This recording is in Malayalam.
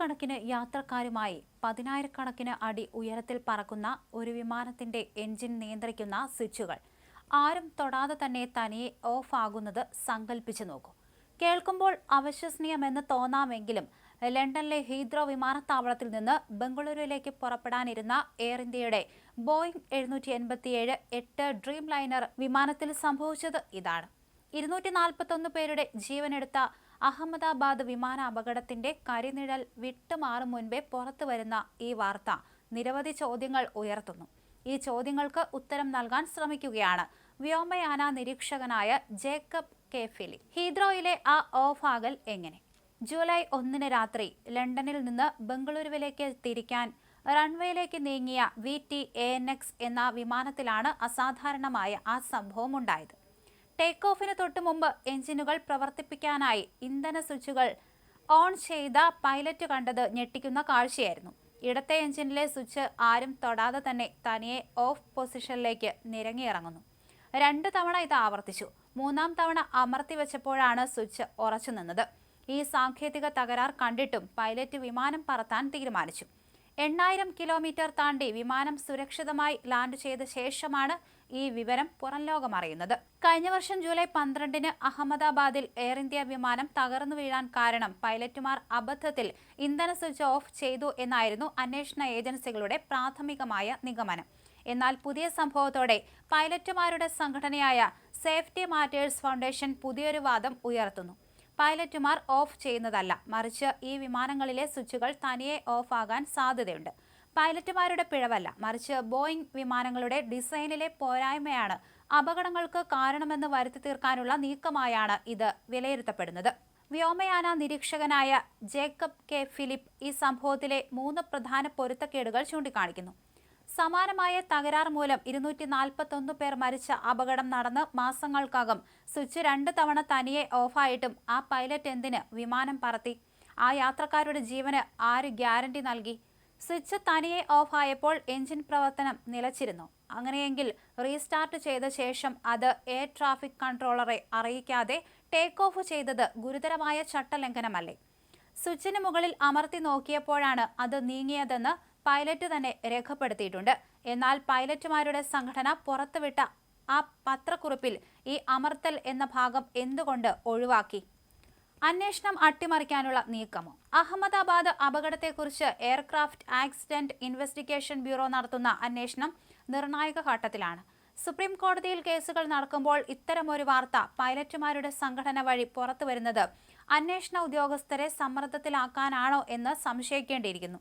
നൂറുകണക്കിന് യാത്രക്കാരുമായി പതിനായിരക്കണക്കിന് അടി ഉയരത്തിൽ പറക്കുന്ന ഒരു വിമാനത്തിന്റെ എഞ്ചിൻ നിയന്ത്രിക്കുന്ന സ്വിച്ചുകൾ. ആരും തൊടാതെ തന്നെ തനിയെ ഓഫ് ആകുന്നത് സങ്കല്പിച്ചു നോക്കൂ. കേൾക്കുമ്പോൾ അവിശ്വസനീയമെന്ന് തോന്നാമെങ്കിലും ലണ്ടനിലെ ഹീദ്രോ വിമാനത്താവളത്തിൽ നിന്ന് ബംഗളൂരുവിലേക്ക് പുറപ്പെടാനിരുന്ന എയർ ഇന്ത്യയുടെ ബോയിംഗ് എഴുന്നൂറ്റി എൺപത്തിയേഴ് എട്ട് ഡ്രീം ലൈനർ വിമാനത്തിൽ സംഭവിച്ചത് ഇതാണ്. ഇരുന്നൂറ്റി നാൽപ്പത്തൊന്ന് പേരുടെ ജീവനെടുത്ത അഹമ്മദാബാദ് വിമാന അപകടത്തിന്റെ കരിനിഴൽ വിട്ടുമാറും മുൻപേ പുറത്തു വരുന്ന ഈ വാർത്ത നിരവധി ചോദ്യങ്ങൾ ഉയർത്തുന്നു. ഈ ചോദ്യങ്ങൾക്ക് ഉത്തരം നൽകാൻ ശ്രമിക്കുകയാണ്. വ്യോമയാന നിരീക്ഷകനായ ജേക്കബ് കെ ഫിലി ഹീദ്രോയിലെ ആ ഓഫാകൽ എങ്ങനെ? ജൂലൈ ഒന്നിന് രാത്രി ലണ്ടനിൽ നിന്ന് ബംഗളൂരുവിലേക്ക് തിരിക്കാൻ റൺവേയിലേക്ക് നീങ്ങിയ V T A N X എന്ന വിമാനത്തിലാണ് അസാധാരണമായ ആ സംഭവം ഉണ്ടായത്. ടേക്ക് ഓഫിന് തൊട്ടു മുമ്പ് എഞ്ചിനുകൾ പ്രവർത്തിപ്പിക്കാനായി ഇന്ധന സ്വിച്ചുകൾ ഓൺ ചെയ്ത പൈലറ്റ് കണ്ടത് ഞെട്ടിക്കുന്ന കാഴ്ചയായിരുന്നു. ഇടത്തെ എഞ്ചിനിലെ സ്വിച്ച് ആരും തൊടാതെ തന്നെ തനിയെ ഓഫ് പൊസിഷനിലേക്ക് നിരങ്ങിയിറങ്ങുന്നു രണ്ട് തവണ ഇത് ആവർത്തിച്ചു. മൂന്നാം തവണ അമർത്തി വെച്ചപ്പോഴാണ് സ്വിച്ച് ഉറച്ചു നിന്നത്. ഈ സാങ്കേതിക തകരാർ കണ്ടിട്ടും പൈലറ്റ് വിമാനം പറത്താൻ തീരുമാനിച്ചു. എണ്ണായിരം കിലോമീറ്റർ താണ്ടി വിമാനം സുരക്ഷിതമായി ലാൻഡ് ചെയ്ത ശേഷമാണ് ഈ വിവരം പുറം ലോകം അറിയുന്നത്. കഴിഞ്ഞ വർഷം ജൂലൈ പന്ത്രണ്ടിന് അഹമ്മദാബാദിൽ എയർ ഇന്ത്യ വിമാനം തകർന്നു വീഴാൻ കാരണം പൈലറ്റുമാർ അബദ്ധത്തിൽ ഇന്ധന സ്വിച്ച് ഓഫ് ചെയ്തു എന്നായിരുന്നു അന്വേഷണ ഏജൻസികളുടെ പ്രാഥമികമായ നിഗമനം. എന്നാൽ പുതിയ സംഭവത്തോടെ പൈലറ്റുമാരുടെ സംഘടനയായ സേഫ്റ്റി മാറ്റേഴ്സ് ഫൗണ്ടേഷൻ പുതിയൊരു വാദം ഉയർത്തുന്നു. പൈലറ്റുമാർ ഓഫ് ചെയ്യുന്നതല്ല. മറിച്ച് ഈ വിമാനങ്ങളിലെ സ്വിച്ചുകൾ തനിയെ ഓഫ് ആകാൻ സാധ്യതയുണ്ട്. പൈലറ്റുമാരുടെ പിഴവല്ല. മറിച്ച് ബോയിംഗ് വിമാനങ്ങളുടെ ഡിസൈനിലെ പോരായ്മയാണ് അപകടങ്ങൾക്ക് കാരണമെന്ന് വരുത്തി തീർക്കാനുള്ള നീക്കമായാണ് ഇത് വിലയിരുത്തപ്പെടുന്നത്. വ്യോമയാന നിരീക്ഷകനായ ജേക്കബ് കെ ഫിലിപ്പ് ഈ സംഭവത്തിലെ മൂന്ന് പ്രധാന പൊരുത്തക്കേടുകൾ ചൂണ്ടിക്കാണിക്കുന്നു. സമാനമായ തകരാർ മൂലം ഇരുന്നൂറ്റി നാൽപ്പത്തൊന്ന് പേർ മരിച്ച അപകടം നടന്ന് മാസങ്ങൾക്കകം സ്വിച്ച് രണ്ട് തവണ തനിയെ ഓഫായിട്ടും ആ പൈലറ്റ് എന്തിന് വിമാനം പറത്തി? ആ യാത്രക്കാരുടെ ജീവന് ആര് ഗ്യാരണ്ടി നൽകി? സ്വിച്ച് തനിയെ ഓഫായപ്പോൾ എഞ്ചിൻ പ്രവർത്തനം നിലച്ചിരുന്നു. അങ്ങനെയെങ്കിൽ റീസ്റ്റാർട്ട് ചെയ്ത ശേഷം അത് എയർ ട്രാഫിക് കൺട്രോളറെ അറിയിക്കാതെ ടേക്ക് ഓഫ് ചെയ്തത് ഗുരുതരമായ ചട്ടലംഘനമല്ലേ? സ്വിച്ചിന് മുകളിൽ അമർത്തി നോക്കിയപ്പോഴാണ് അത് നീങ്ങിയതെന്ന് പൈലറ്റ് തന്നെ രേഖപ്പെടുത്തിയിട്ടുണ്ട്. എന്നാൽ പൈലറ്റുമാരുടെ സംഘടന പുറത്തുവിട്ട ആ പത്രക്കുറിപ്പിൽ ഈ അമർത്തൽ എന്ന ഭാഗം എന്തുകൊണ്ട് ഒഴിവാക്കി? അന്വേഷണം അട്ടിമറിക്കാനുള്ള നീക്കമോ? അഹമ്മദാബാദ് അപകടത്തെക്കുറിച്ച് എയർക്രാഫ്റ്റ് ആക്സിഡന്റ് ഇൻവെസ്റ്റിഗേഷൻ ബ്യൂറോ നടത്തുന്ന അന്വേഷണം നിർണായക ഘട്ടത്തിലാണ്. സുപ്രീം കോടതിയിൽ കേസുകൾ നടക്കുമ്പോൾ ഇത്തരമൊരു വാർത്ത പൈലറ്റുമാരുടെ സംഘടന വഴി പുറത്തുവരുന്നത് അന്വേഷണ ഉദ്യോഗസ്ഥരെ സമ്മർദ്ദത്തിലാക്കാനാണോ എന്ന് സംശയിക്കേണ്ടിയിരിക്കുന്നു.